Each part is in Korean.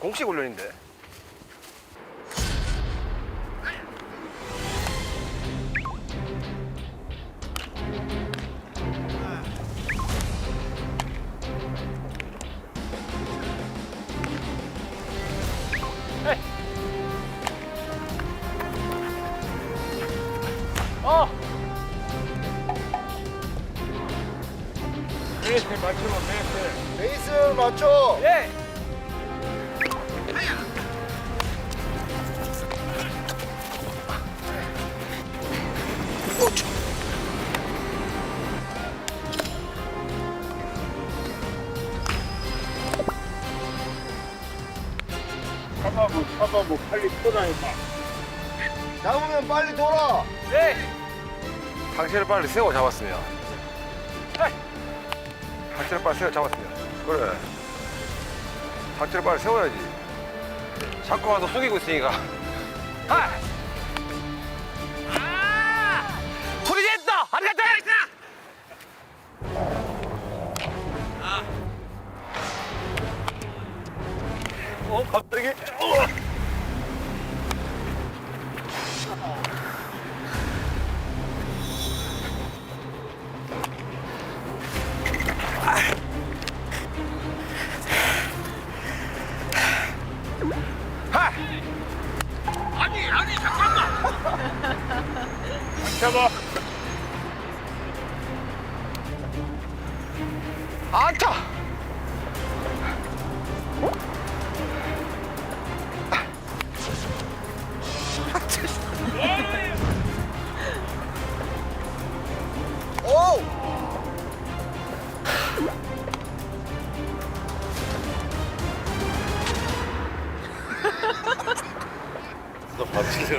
공식 훈련인데. 아보, 잡아보, 빨리 떠나, 임마. 잡으면 빨리 돌아. 예. 당신을 빨리 세워 잡았으면. 당신을 빨리 세워 잡았으면. 그래. 당신을 빨리 세워야지. 자꾸 와서 속이고 있으니까. 하!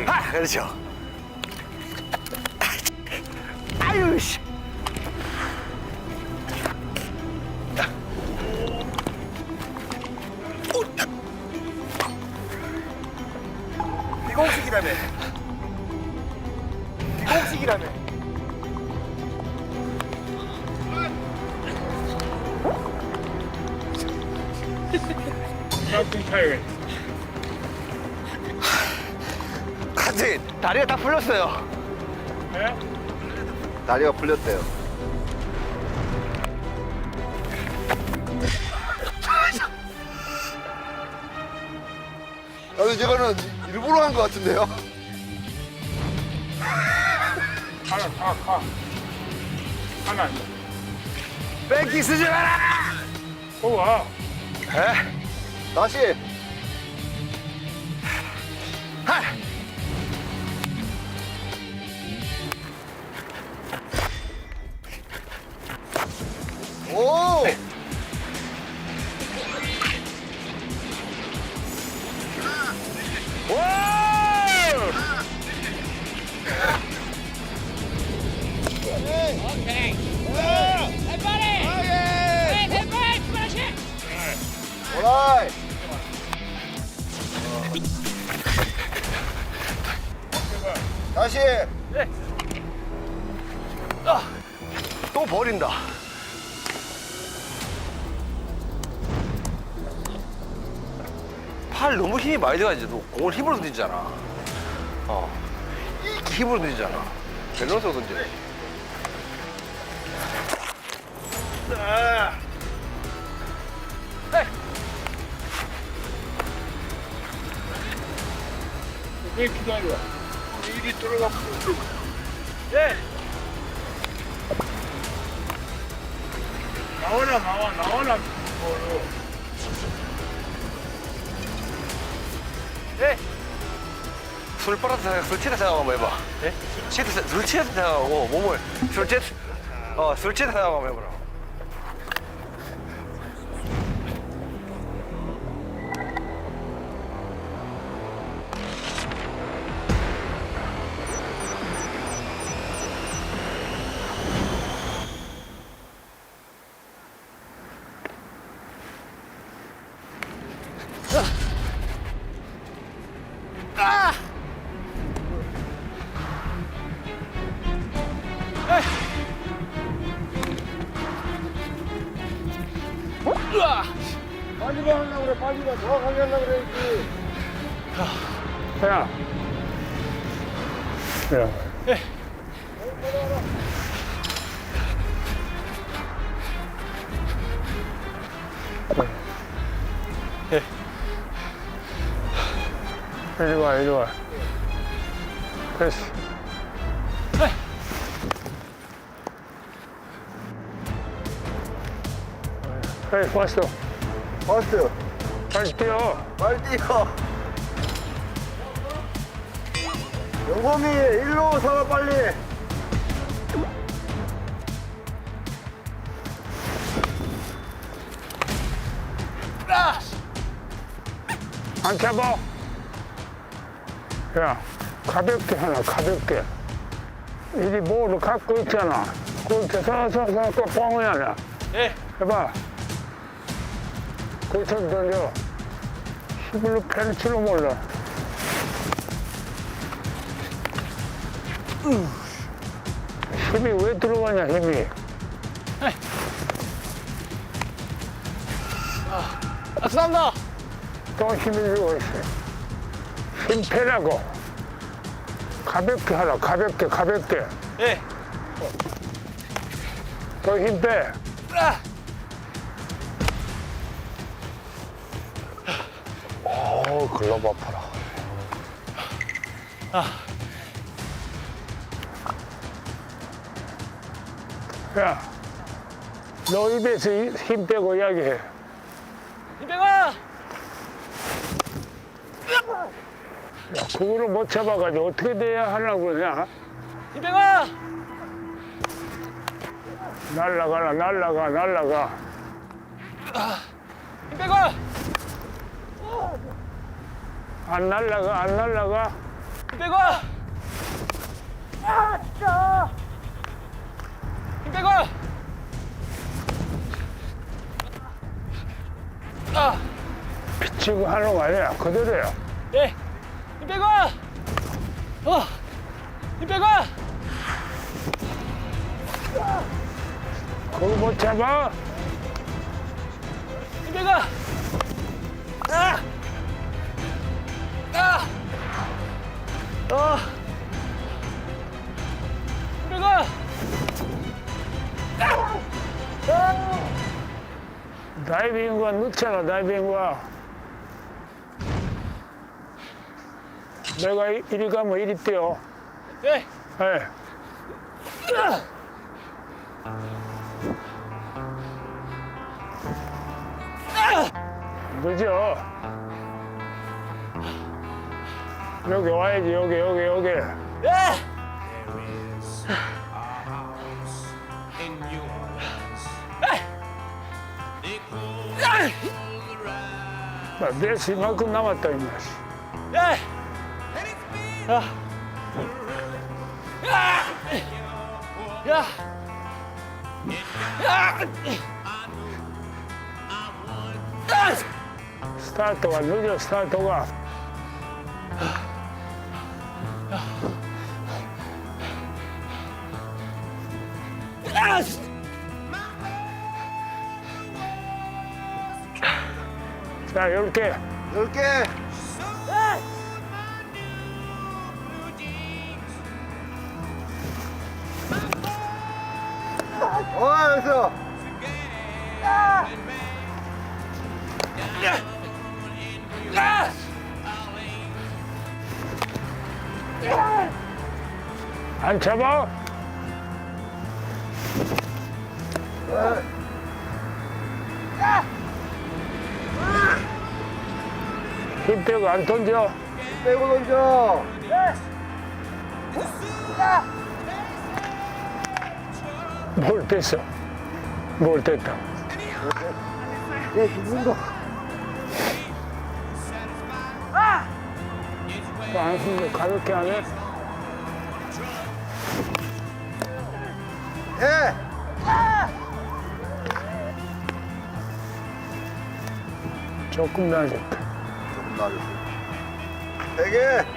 아, 그렇죠. 아유, 씨. 저거는 일부러 한 것 같은데요? 하나, 가, 가. 하나, 뺑기 쓰지 마라! 또 와. 에? 다시. 다시! 또 버린다. 팔 너무 힘이 많이 들어가지고 공을 힘으로 던지잖아. 어. 힘으로 던지잖아. 밸런스로 던져. 아. 왜 기다려? 일이 들어가고. 예. 나와라, 나와, 나와라. 뭐로. 예. 술 빨아서 생각, 술 취해서 생각 한번 해봐. 예? 취해서, 술 취해서 생각하고 몸을 술 취해서, 어, 술 취해서 생각 한번 해보라. 으아! 빨리 가 하려고 그래, 빨리 가. 정확하게 하려고 그래야지. 야. 야. 예. 이리 와, 이리 와. 됐어. 에이, 왔어. 버스, 빨리 뛰어. 빨리 뛰어. 영범이, 일로 서라, 빨리. 안 잡아. 야, 가볍게 하나, 가볍게. 이리 뭐를 갖고 있잖아. 그렇게 서서서 또 뻥이 하나. 예. 해봐. 거기서 돌려. 힘으로 펼 줄은 몰라. 힘이 왜 들어가냐, 힘이. 아, 감사합니다. 또 힘이 들어가 있어. 힘 빼라고. 가볍게 하라, 가볍게, 가볍게. 예. 더 힘 빼. 아. 어, 글러브 아파라. 야, 너 입에서 이- 힘 빼고 이야기해. 이병아. 야, 그거를 못 잡아가지고 어떻게 돼야 하려고 그러냐? 이병아. 날라가라, 날라가, 날라가. 이병아. 안 날라가, 안 날라가. 이병아. 아, 진짜. 이병아. 아, 비치고 하는 거 아니야. 그대로야. 예. 이병아. 어. 이병아. 그거 못 잡아? 이병아. 아. 아. 어. 이병아. 다이빙과 넣잖아, 다이빙과. 내가 이- 이리 가면 이리 뛰어. 예. 예. 늦어. 여기 와야지, 여기, 여기, 여기. 예. 나 내수 이만큼 남았다, 이마. 예. 야. 야. 야. 야. 야. 스타트가 늦어, 스타트가. 야. 자, 열 개. 열 개. 어, 여기서. 야. 안 잡아? 힘 빼고 안 던져. 빼고 던져. 뭘 뺐어? 뭘? 내 힘든 거. 또안 쓰는데 가볍게 하네? 예. 조금 나아졌다. 조금 나아졌어. 세 개.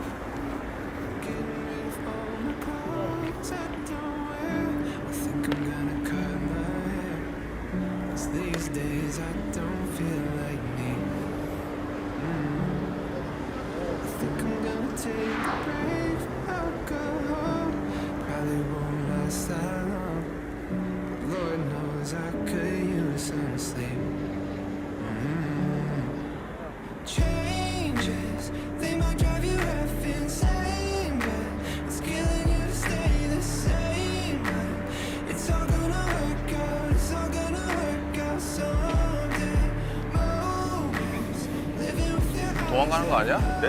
거 아니야? 네?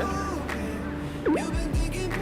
You've been thinking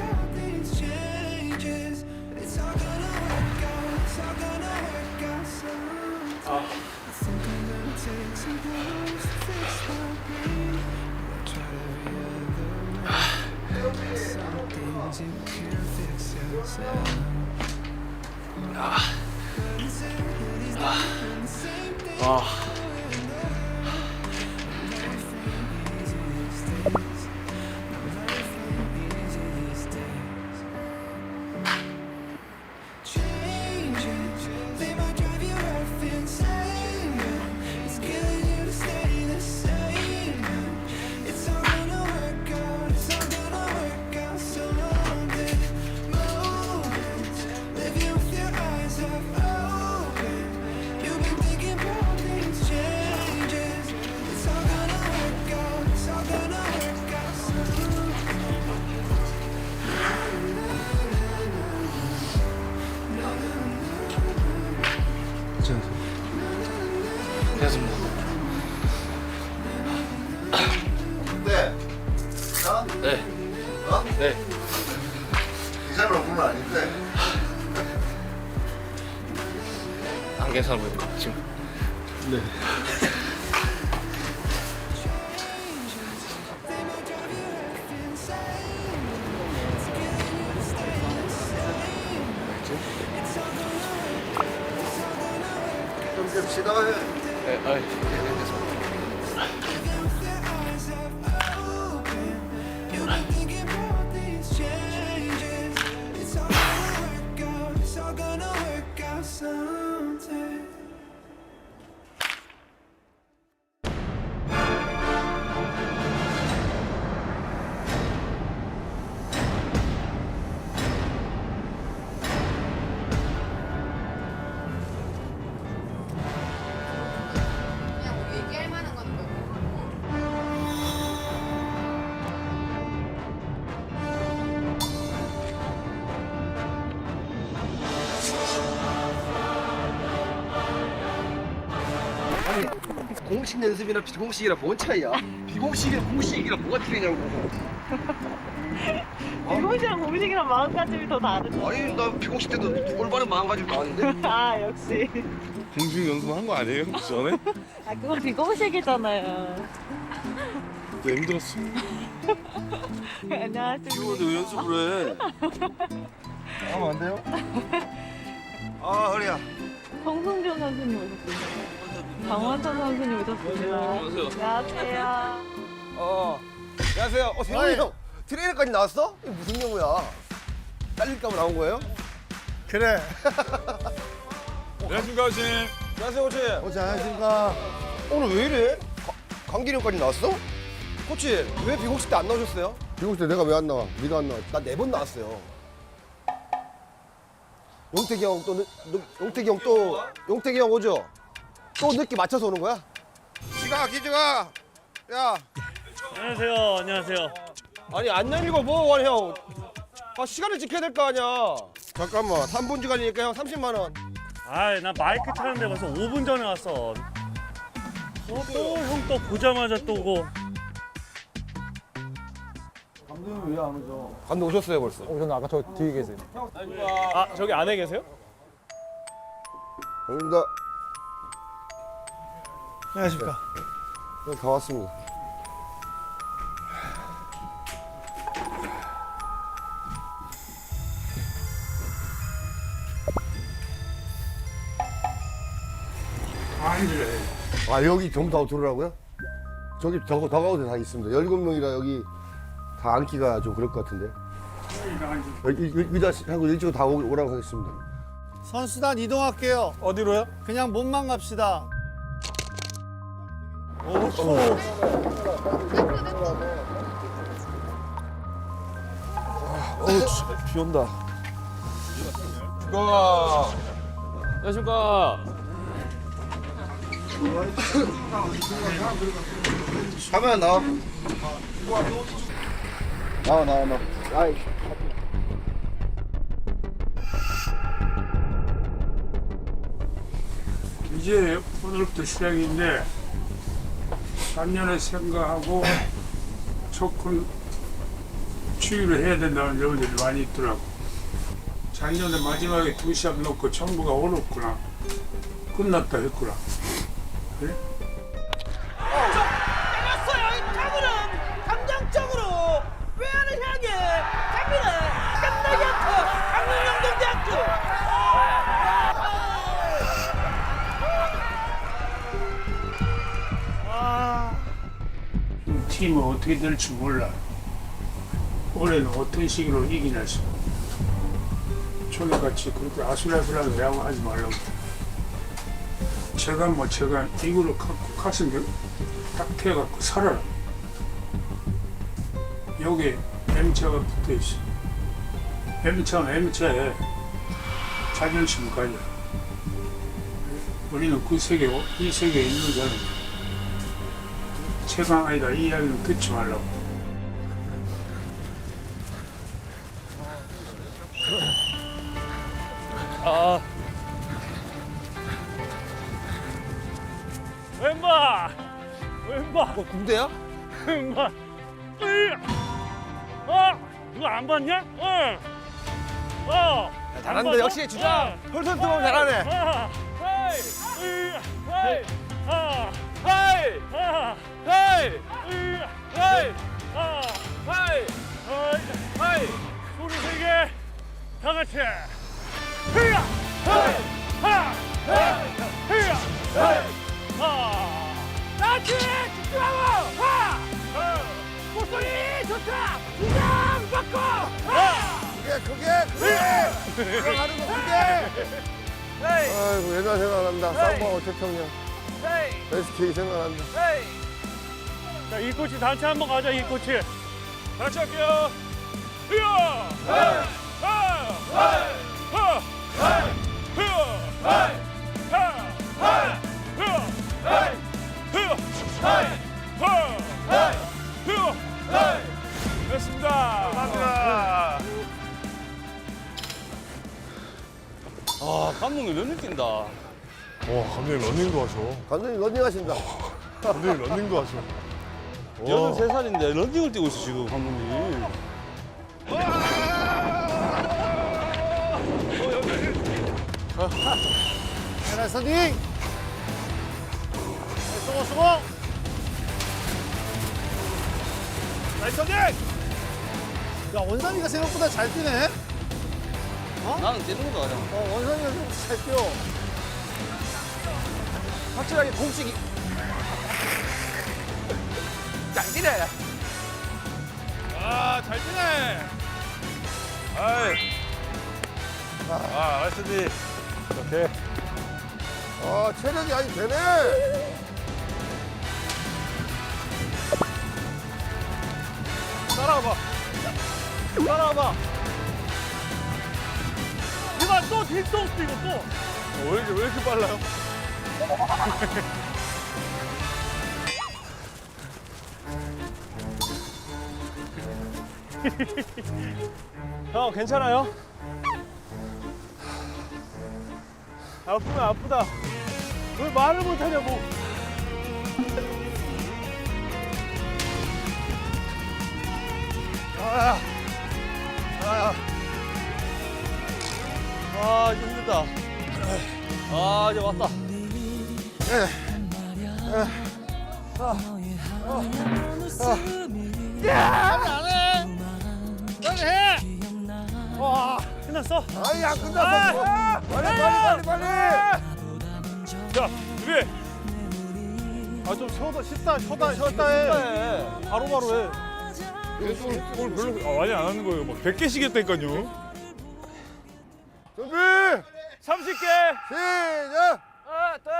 좀 셉시다. 해. 네. 아이. 네, 됐습 공식 연습이나 비공식이라 뭔 차이야? 비공식이랑 공식이랑 뭐가 틀리냐고. 비공식이랑 공식이랑 마음가짐이 더 다르지. 아니 나 비공식 때도 올바른 마음가짐 나왔는데. 아 역시. 공식 연습한 거 아니에요? 그 전에? 아 그건 비공식이잖아요. 네, 힘들었어. 안녕하세요. 왜 연습을 해? 하면 안 돼요? 아 허리야. 성승준 선수님 오셨습니다. 강원찬 선수님 오셨습니다. 안녕하세요. 어. 안녕하세요. 어 세훈이 형 트레이너까지 나왔어? 이게 무슨 경우야? 잘릴까봐 나온 거예요? 그래. 안녕하십니까, 코치. 안녕하세요 코치. 어제 안녕하십니까. 오늘 왜 이래? 강길이 형까지 나왔어? 코치 왜 비공식 때 안 나오셨어요? 비공식 때 내가 왜 안 나와? 네가 안 나와. 나 네 번 나왔어요. 용택이 형 또 용택이 형 또 용택이 형 오죠? 또 늦게 맞춰서 오는 거야? 기가 기주가. 야. 안녕하세요. 안녕하세요. 아니 안 열리고 뭐원 형? 아 시간을 지켜야 될 거 아니야. 잠깐만. 3분 시간이니까 형 30만 원. 아, 나 마이크 타는데 벌써 5분 전에 왔어. 어, 또 형 또 보자마자 또 오고. 감독 오셨어요 벌써. 저는 아까 저 뒤에 계세요. 아 저기 안에 계세요? 반갑습니다. 안녕하십니까. 네, 다 왔습니다. 아 여기 전부 다 들어오라고요? 저기 더, 더 가운데 다 있습니다. 17명이라 여기 다 앉기가 좀 그럴 것 같은데. 여기 의자 하고 일찍 다 오- 오라고 하겠습니다. 선수단 이동할게요. 어디로요? 그냥 몸만 갑시다. 비 온다. 안녕하십니까. 카메라 나와. 나와 나와 나와. 아이. 이제 오늘부터 시작인데 작년에 생각하고 조금 추위를 해야 된다는 여러분들이 많이 있더라고. 작년에 마지막에 두 시합 놓고 정부가 어렵구나. 끝났다 했구나. 그래? 어떻게 될지 몰라. 올해는 어떤 식으로 이기냐 싶어. 초기같이 그렇게 아슬아슬하게 야구하지 말라고. 제가 뭐 제가 이거를 갖고 가슴에 딱 태갖고 살아라. 여기 M자가 붙어 있어. M자는 M자에 자존심을 가져. 우리는 그 세계, 이 세계에 있는 사람. 최강 아니다 이 이야기는 듣지 말라고. 아. 왼발. 왼발. 뭐 군대야? 왼발. 어. 누가 안 봤냐? 어. 어. 잘한다 역시 주장. 홀선 뜨면 잘하네. 헤이. 아. 헤이. 헤이. 헤이. 소리 세게. 다 같이. 흐야! 헤이! 하! 흐야! 헤이! 하! 같이 집중하고! 하! 하! 목소리 좋다! 주장 바꿔! 하! 그게 그게 그게 들어가는 거 그게. 아이고 옛날 생각난다. 쌍방울 태평양. SK 생각난다. 자, 이 코치 단체 한번 가자, 이 코치. 같이 할게요. 흐야! 하! 하! 하! 하! 하! 하! 흐야! 됐습니다. 감사합니다. 아 감독님 몇 느낀다. 와, 감독님 러닝도 하셔. 감독님 러닝 하신다. 감독님 러닝도 하셔. 여든 세 살인데 런닝을 뛰고 있어 지금 감독님. 자, 선딩! 수고, 수고! 나이스 선딩! 야, 원삼이가 생각보다 잘 뛰네? 나는 뛰는 거다 그냥. 어, 원삼이가 생각보다 잘 뛰어. 확실하게 공식이. 잘 뛰네. 아, 잘 뛰네! 아이. 아, 알았지. 오케이. 아 체력이 아니 되네. 따라와봐. 따라와봐. 이봐, 또 뒷동 뛰고 또. 왜 이렇게, 왜 이렇게 빨라요? 형, 괜찮아요? 아프면 아프다. 왜 말을 못하냐고. 아, 아, 아 힘들다. 아 이제 왔다. 끝났어. 아니 안 끝났어. 빨리 빨리 빨리 빨리. 자, 준비. 아 좀 쉬었다, 쉬다, 쉬었다, 쉬었다 해. 바로 바로 해. 오늘 별로 아, 많이 안 하는 거예요. 막 100개씩 했다니까요. 준비 30개. 시작. 하나, 둘.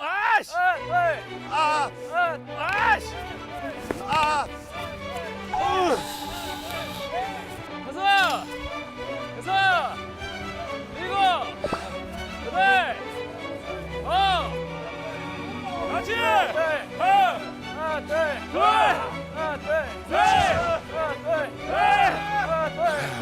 아씨. 하나, 둘. 아, 하나, 아씨. 아, 다섯. 여덟. 어. 같이. 하나, 하나, 둘. 둘. 하나, 둘. 셋. 하